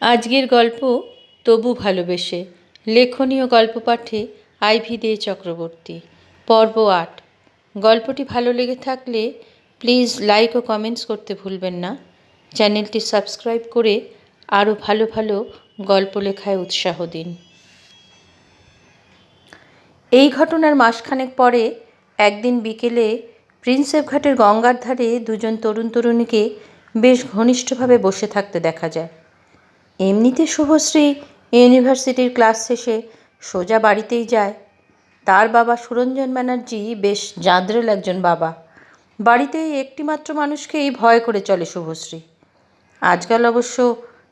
আজকের গল্প তবু ভালোবেসে। লেখনীয় গল্প পাঠে আইভি দে চক্রবর্তী, পর্ব আট। গল্পটি ভালো লেগে থাকলে প্লিজ লাইক ও কমেন্টস করতে ভুলবেন না। চ্যানেলটি সাবস্ক্রাইব করে আরও ভালো ভালো গল্প লেখায় উৎসাহ দিন। এই ঘটনার মাসখানেক পরে একদিন বিকেলে প্রিন্সেপ ঘাটের গঙ্গার ধারে দুজন তরুণ তরুণীকে বেশ ঘনিষ্ঠভাবে বসে থাকতে দেখা যায়। এমনিতে শুভশ্রী ইউনিভার্সিটির ক্লাস শেষে সোজা বাড়িতেই যায়। তার বাবা সুরঞ্জন ব্যানার্জি বেশ জাঁদরেল একজন বাবা। বাড়িতে একটিমাত্র মানুষকেই ভয় করে চলে শুভশ্রী। আজকাল অবশ্য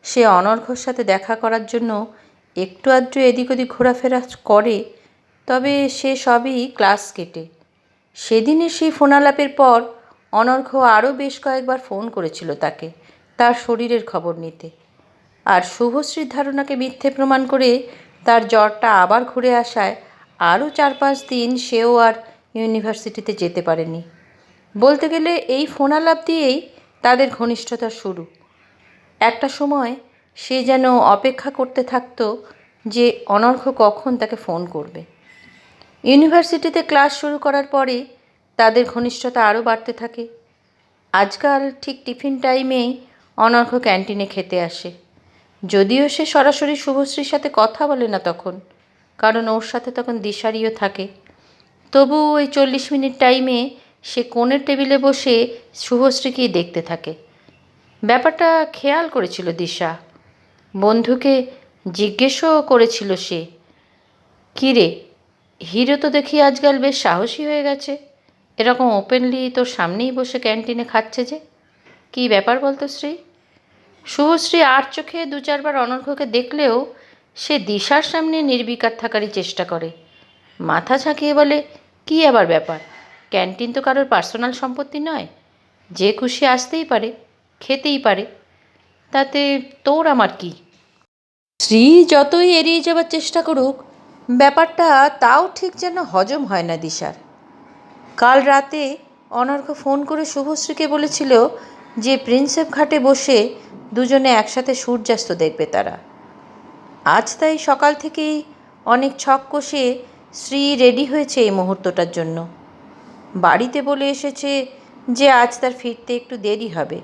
সে অনর্ঘর সাথে দেখা করার জন্য একটু আধটু এদিক ওদিক ঘোরাফেরা করে, তবে সে সবই ক্লাস কেটে। সেদিনের সেই ফোনালাপের পর অনর্ঘ আরও বেশ কয়েকবার ফোন করেছিল তাকে, তার শরীরের খবর নিতে। আর শুভশ্রীর ধারণাকে মিথ্যে প্রমাণ করে তার জ্বরটা আবার ঘুরে আসায় আরও চার পাঁচ দিন সেও আর ইউনিভার্সিটিতে যেতে পারেনি। বলতে গেলে এই ফোনালাপ দিয়েই তাদের ঘনিষ্ঠতা শুরু। একটা সময় সে যেন অপেক্ষা করতে থাকতো যে অনর্ঘ কখন তাকে ফোন করবে। ইউনিভার্সিটিতে ক্লাস শুরু করার পরে তাদের ঘনিষ্ঠতা আরও বাড়তে থাকে। আজকাল ঠিক টিফিন টাইমেই অনর্ঘ ক্যান্টিনে খেতে আসে। যদিও সে সরাসরি শুভশ্রীর সাথে কথা বলে না তখন, কারণ ওর সাথে তখন দিশারিও থাকে। তবু ওই চল্লিশ মিনিট টাইমে সে কোণের টেবিলে বসে শুভশ্রীকেই দেখতে থাকে। ব্যাপারটা খেয়াল করেছিল দিশা। বন্ধুকে জিজ্ঞেসও করেছিল সে, কী রে, হিরো তো দেখি আজকাল বেশ সাহসী হয়ে গেছে। এরকম ওপেনলি তোর সামনেই বসে ক্যান্টিনে খাচ্ছে যে। কী ব্যাপার বলতো শ্রী? শুভশ্রী আর চোখে দু চারবার অনর্ঘকে দেখলেও সে দিশার সামনে নির্বিকার থাকারই চেষ্টা করে। মাথা ঝাঁকিয়ে বলে, কী আবার ব্যাপার? ক্যান্টিন তো কারোর পার্সোনাল সম্পত্তি নয়। যে খুশি আসতেই পারে, খেতেই পারে। তাতে তোর আমার কি? শ্রী যতই এড়িয়ে যাবার চেষ্টা করুক, ব্যাপারটা তাও ঠিক যেন হজম হয় না দিশার। কাল রাতে অনর্ঘ ফোন করে শুভশ্রীকে বলেছিল যে প্রিন্সেপ ঘাটে বসে দুজনে একসাথে সূর্যাস্ত দেখবে তারা। আজ তাই সকাল থেকেই অনেক ছক কষে শ্রী রেডি হয়েছে এই মুহূর্তটার জন্য। বাড়িতে বলে এসেছে যে আজ তার ফিরতে একটু দেরি হবে।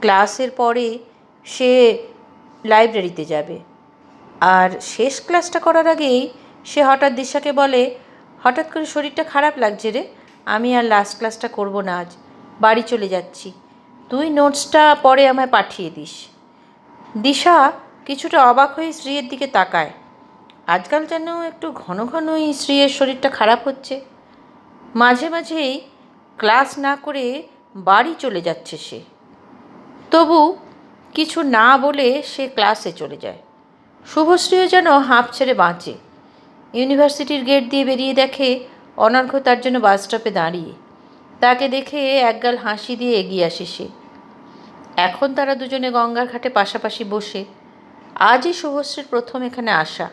ক্লাসের পরে সে লাইব্রেরিতে যাবে। আর শেষ ক্লাসটা করার আগেই সে হঠাৎ দিশাকে বলে, হঠাৎ করে শরীরটা খারাপ লাগছে রে। আমি আর লাস্ট ক্লাসটা করব না আজ। বাড়ি চলে যাচ্ছি। তুই নোটসটা পরে আমায় পাঠিয়ে দিস। দিশা কিছুটা অবাক হয়ে শ্রীয়ের দিকে তাকায়। আজকাল যেন একটু ঘন ঘনই শ্রীয়ের শরীরটা খারাপ হচ্ছে। মাঝে মাঝেই ক্লাস না করে বাড়ি চলে যাচ্ছে সে। তবু কিছু না বলে সে ক্লাসে চলে যায়। শুভশ্রীও যেন হাঁপ ছেড়ে বাঁচে। ইউনিভার্সিটির গেট দিয়ে বেরিয়ে দেখে অনর্ঘ তার জন্য বাস স্টপে দাঁড়িয়ে। তাকে দেখে একগাল হাসি দিয়ে এগিয়ে আসে সে। এখন তারা দুজনে গঙ্গার ঘাটে পাশাপাশি বসে আজই শুভশ্রীর প্রথম এখানে আসা।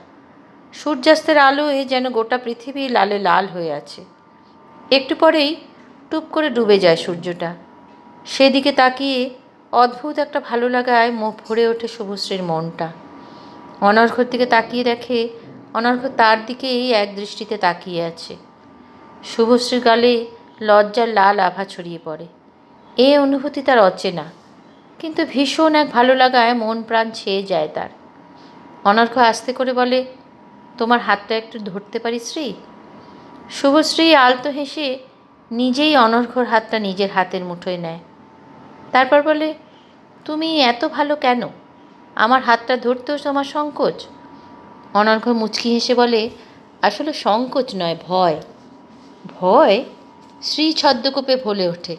সূর্যাস্তের আলোয় যেন গোটা পৃথিবী লালে লাল হয়ে আছে। একটু পরেই টুপ করে ডুবে যায় সূর্যটা। সেদিকে তাকিয়ে অদ্ভুত একটা ভালো লাগায় মুখ ভরে ওঠে শুভশ্রীর মনটা। অনর্ঘর দিকে তাকিয়ে দেখে অনর্ঘ তার দিকেই এক দৃষ্টিতে তাকিয়ে আছে। শুভশ্রীর গালে লজ্জার লাল আভা ছড়িয়ে পড়ে। এ অনুভূতি তার অচেনা। কিন্তু ভীষণ এক ভালো লাগায় মন প্রাণ ছেয়ে যায় তার। অনর্ঘ আস্তে করে বলে, তোমার হাতটা একটু ধরতে পারি শ্রী? শুভশ্রী আলতো হেসে নিজেই অনর্ঘর হাতটা নিজের হাতের মুঠোয় নেয়। তারপর বলে, তুমি এত ভালো কেন? আমার হাতটা ধরতেও তোমার সংকোচ? অনর্ঘ মুচকি হেসে বলে, আসলে সংকোচ নয়, ভয়। ভয়? শ্রী ছদ্মকূপে ভোলে ওঠে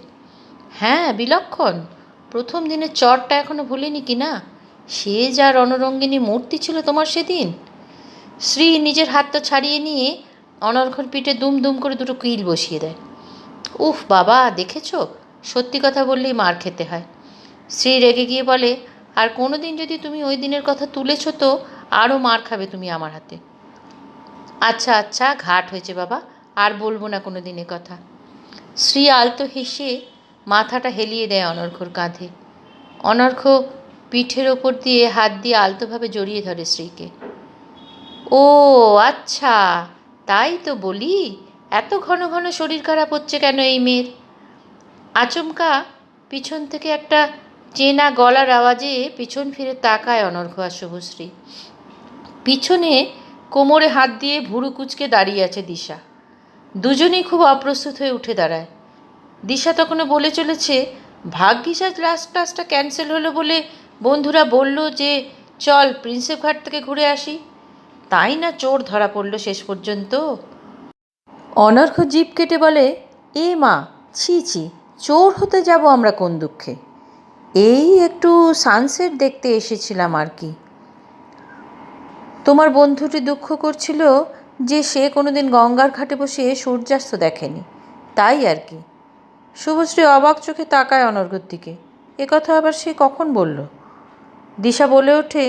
হ্যাঁ বিলক্ষণ। প্রথম দিনের চরটা এখনও ভুলিনি কি না? সে যা রণরঙ্গিনী মূর্তি ছিল তোমার সেদিন? শ্রী নিজের হাতটা ছাড়িয়ে নিয়ে অনর্ঘর পিঠে দুম দুম করে দুটো কিল বসিয়ে দেয়। উফ বাবা, দেখেছ? সত্যি কথা বললেই মার খেতে হয়। শ্রী রেগে গিয়ে বলে, আর কোনো দিন যদি তুমি ওই দিনের কথা তুলেছ তো আরও মার খাবে তুমি আমার হাতে। আচ্ছা আচ্ছা ঘাট হয়েছে বাবা, আর বলব না কোনো দিনের কথা। শ্রী আলতো হেসে মাথাটা হেলিয়ে দেয় অনর্ঘর কাঁধে। অনর্ঘ পিঠের ওপর দিয়ে হাত দিয়ে আলতোভাবে জড়িয়ে ধরে শ্রীকে ও আচ্ছা তাই তো বলি। এত ঘন ঘন শরীর খারাপ হচ্ছে কেন এই মেয়ের? আচমকা পিছন থেকে একটা চেনা গলার আওয়াজে পিছন ফিরে তাকায় অনর্ঘ আর শুভশ্রী। পিছনে কোমরে হাত দিয়ে ভুরু কুচকে দাঁড়িয়ে আছে দিশা। দুজনেই খুব অপ্রস্তুত হয়ে উঠে দাঁড়ায়। দিশা তখনও বলে চলেছে, ভাগ্যিস লাস্ট ক্লাসটা ক্যান্সেল হলো বলে বন্ধুরা বলল যে, চল প্রিন্সেপ ঘাট থেকে ঘুরে আসি। তাই না চোর ধরা পড়ল শেষ পর্যন্ত? অনর্ঘ জিপ কেটে বলে, এ মা, ছি ছি, চোর হতে যাব আমরা কোন দুঃখে? এই একটু সানসেট দেখতে এসেছিলাম আর কি। তোমার বন্ধুটি দুঃখ করছিল যে সে কোনোদিন গঙ্গার ঘাটে বসে সূর্যাস্ত দেখেনি। তাই আর কি। শুভশ্রী অবাক চোখে তাকায় অনর্ঘর দিকে এ কথা আবার সে কখন বলল? দিশা বলে ওঠে,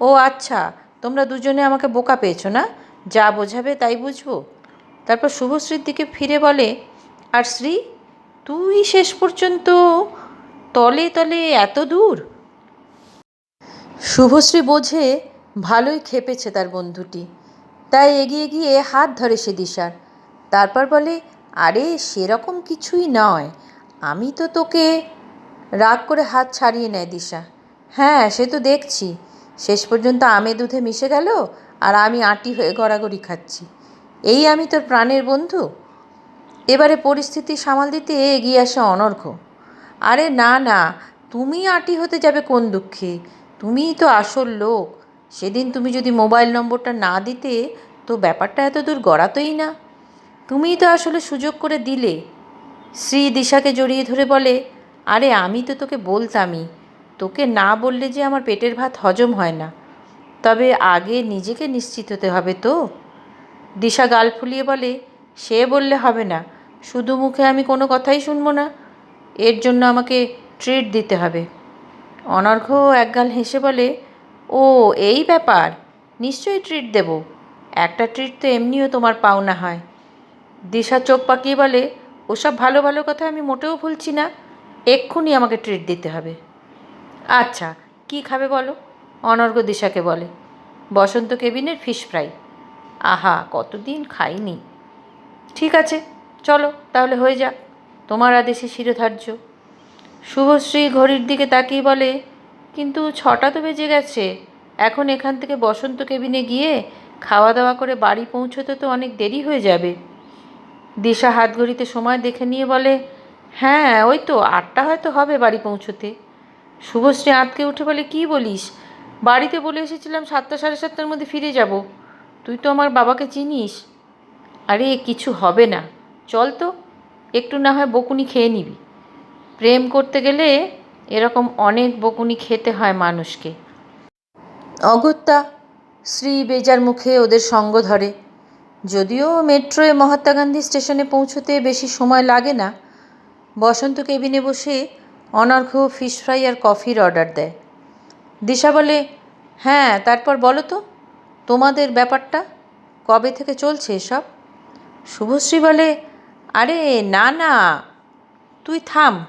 ও আচ্ছা তোমরা দুজনে আমাকে বোকা পেয়েছ না? যা বোঝাবে তাই বুঝব। তারপর শুভশ্রীর দিকে ফিরে বলে, আর শ্রী, তুই শেষ পর্যন্ত তলে তলে এত দূর? শুভশ্রী বোঝে, ভালোই খেপেছে তার বন্ধুটি। তাই এগিয়ে গিয়ে হাত ধরে সে দিশার। তারপর বলে আরে, সেরকম কিছুই নয়। আমি তো তোকে রাগ করে হাত ছাড়িয়ে নেয় দিশা। হ্যাঁ সে তো দেখছি। শেষ পর্যন্ত আমে দুধে মিশে গেল আর আমি আটি হয়ে গড়াগড়ি খাচ্ছি। এই আমি তোর প্রাণের বন্ধু? এবারে পরিস্থিতি সামাল দিতে এগিয়ে আসে অনর্ঘ। আরে, না না, তুমি আটি হতে যাবে কোন দুঃখে? তুমিই তো আসল লোক। সেদিন তুমি যদি মোবাইল নম্বরটা না দিতে, তো ব্যাপারটা এত দূর গড়াতোই না। তুমিই তো আসলে সুযোগ করে দিলে। শ্রী দিশাকে জড়িয়ে ধরে বলে, আরে, আমি তো তোকে বলতামই। তোকে না বললে যে আমার পেটের ভাত হজম হয় না। তবে আগে নিজেকে নিশ্চিত হতে হবে তো। দিশা গাল ফুলিয়ে বলে, সে বললে হবে না। শুধু মুখে আমি কোনো কথাই শুনব না। এর জন্য আমাকে ট্রিট দিতে হবে। অনর্ঘ একগাল হেসে বলে, ও, এই ব্যাপার। নিশ্চয়ই ট্রিট দেব। একটা ট্রিট তো এমনিও তোমার পাওনা হয়। দিশা চোখ পাকিয়ে বলে, ওসব ভালো ভালো কথা আমি মোটেও ভুলছি না। এক্ষুনি আমাকে ট্রিট দিতে হবে। আচ্ছা কি খাবে বলো? অনর্ঘ দিশাকে বলে। বসন্ত কেবিনের ফিশ ফ্রাই আহা, কতদিন খাইনি। ঠিক আছে, চলো, তাহলে হয়ে যাক। তোমার আদেশে শিরোধার্য। শুভশ্রী ঘড়ির দিকে তাকিয়ে বলে, কিন্তু ছটা তো বেজে গেছে। এখন এখান থেকে বসন্ত কেবিনে গিয়ে খাওয়া দাওয়া করে বাড়ি পৌঁছতে তো অনেক দেরি হয়ে যাবে। দিশা হাত ঘড়িতে সময় দেখে নিয়ে বলে হ্যাঁ ওই তো, আটটা হয়তো হবে বাড়ি পৌঁছতে। শুভশ্রী আঁতকে উঠে বলে, কি বলিস? বাড়িতে বলে এসেছিলাম সাতটা সাড়ে সাতটার মধ্যে ফিরে যাব। তুই তো আমার বাবাকে চিনিস। আরে, কিছু হবে না। চল তো, একটু না হয় বকুনি খেয়ে নিবি। প্রেম করতে গেলে এরকম অনেক বকুনি খেতে হয় মানুষকে। অগত্যা শ্রী বেজার মুখে ওদের সঙ্গ ধরে। যদিও মেট্রোয় মহাত্মা গান্ধী স্টেশনে পৌঁছতে বেশি সময় লাগে না, বসন্ত কেবিনে বসে অনর্ঘ ফিশ ফ্রাই আর কফির অর্ডার দেয়। দিশা বলে হ্যাঁ তারপর বলো তো, তোমাদের ব্যাপারটা, কবে থেকে চলছে এসব? শুভশ্রী বলে, আরে, না না, তুই থাম।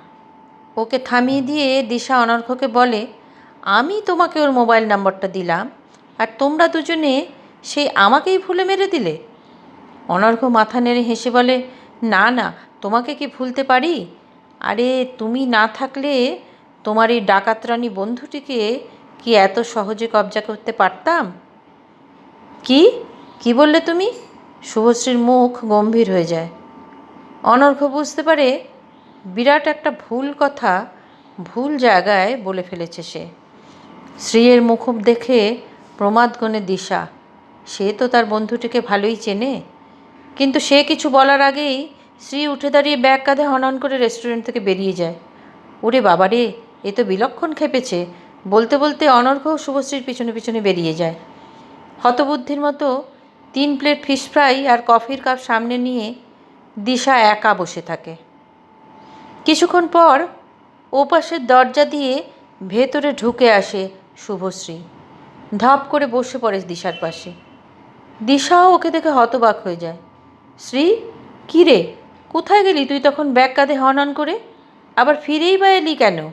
ওকে থামিয়ে দিয়ে দিশা অনর্ঘকে বলে, আমি তোমাকে ওর মোবাইল নাম্বারটা দিলাম, আর তোমরা দুজনে সেই আমাকেই ভুলে মেরে দিলে? অনর্ঘ মাথা নেড়ে হেসে বলে, না না, তোমাকে কি ভুলতে পারি? আরে, তুমি না থাকলে তোমার এই ডাকাতরানি বন্ধুটিকে কি এত সহজে কবজা করতে পারতাম? কি? কি বললে তুমি? শুভশ্রীর মুখ গম্ভীর হয়ে যায়। অনর্ঘ বুঝতে পারে, বিরাট একটা ভুল কথা ভুল জায়গায় বলে ফেলেছে সে। শ্রীয়ের মুখ দেখে প্রমাদগণে দিশা, সে তো তার বন্ধুটিকে ভালোই চেনে। কিন্তু সে কিছু বলার আগেই শ্রী উঠে দাঁড়িয়ে ব্যাগ কাঁধে হনন করে রেস্টুরেন্ট থেকে বেরিয়ে যায়। ওরে বাবা রে এ তো বিলক্ষণ খেপেছে। বলতে বলতে অনর্ঘ শুভশ্রীর পিছনে পিছনে বেরিয়ে যায়। হতবুদ্ধির মতো তিন প্লেট ফিশ ফ্রাই আর কফির কাপ সামনে নিয়ে দিশা একা বসে থাকে। কিছুক্ষণ পর ওপাশের দরজা দিয়ে ভেতরে ঢুকে আসে শুভশ্রী। ধপ করে বসে পড়ে দিশার পাশে। দিশাও ওকে দেখে হতবাক হয়ে যায়। শ্রী, কী রে? কোথায় গেলি তুই তখন ব্যাগ কাঁধে হন হন করে? আবার ফিরেই বা এলি কেন?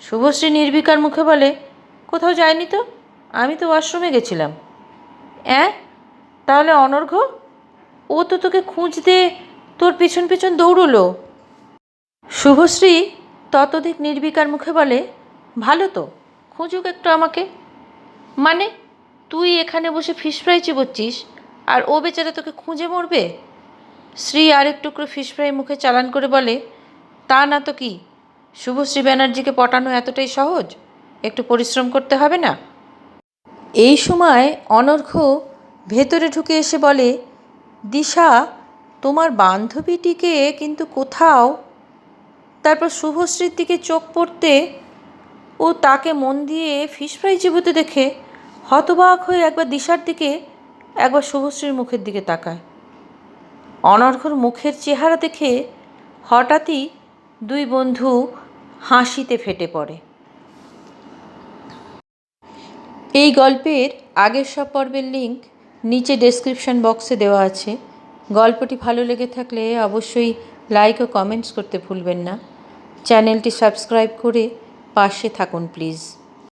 শুভশ্রী নির্বিকার মুখে বলে, কোথাও যায়নি তো? আমি তো ওয়াশরুমে গেছিলাম। অ্যাঁ? তাহলে অনর্ঘ্য ও তো তোকে খুঁজতে তোর পিছন পিছন দৌড়লো। শুভশ্রী ততধিক নির্বিকার মুখে বলে, ভালো তো, খুঁজুক একটু আমাকে। মানে তুই এখানে বসে ফিশ ফ্রাই চিবোচ্ছিস? আর ও বেচারা তোকে খুঁজে মরবে? শ্রী আরেক টুকরো ফিশ ফ্রাই মুখে চালান করে বলে, তা না তো কি? শুভশ্রী ব্যানার্জিকে পটানো এতটাই সহজ? একটু পরিশ্রম করতে হবে না? এই সময় অনর্ঘ্য ভেতরে ঢুকে এসে বলে, দিশা, তোমার বান্ধবীটিকে কিন্তু কোথাও তারপর শুভশ্রীর দিকে চোখ পড়তে ও তাকে মন দিয়ে ফিশ ফ্রাই চিবোতে দেখে হতবাক হয়ে একবার দিশার দিকে একবার শুভশ্রীর মুখের দিকে তাকায়। অনর্ঘর মুখের চেহারা দেখে হঠাৎই দুই বন্ধু হাসিতে ফেটে পড়ে। এই গল্পের আগের সব পর্বের লিঙ্ক নিচে ডেসক্রিপশন বক্সে দেওয়া আছে। গল্পটি ভালো লেগে থাকলে অবশ্যই লাইক ও কমেন্টস করতে ভুলবেন না। চ্যানেলটি সাবস্ক্রাইব করে পাশে থাকুন প্লিজ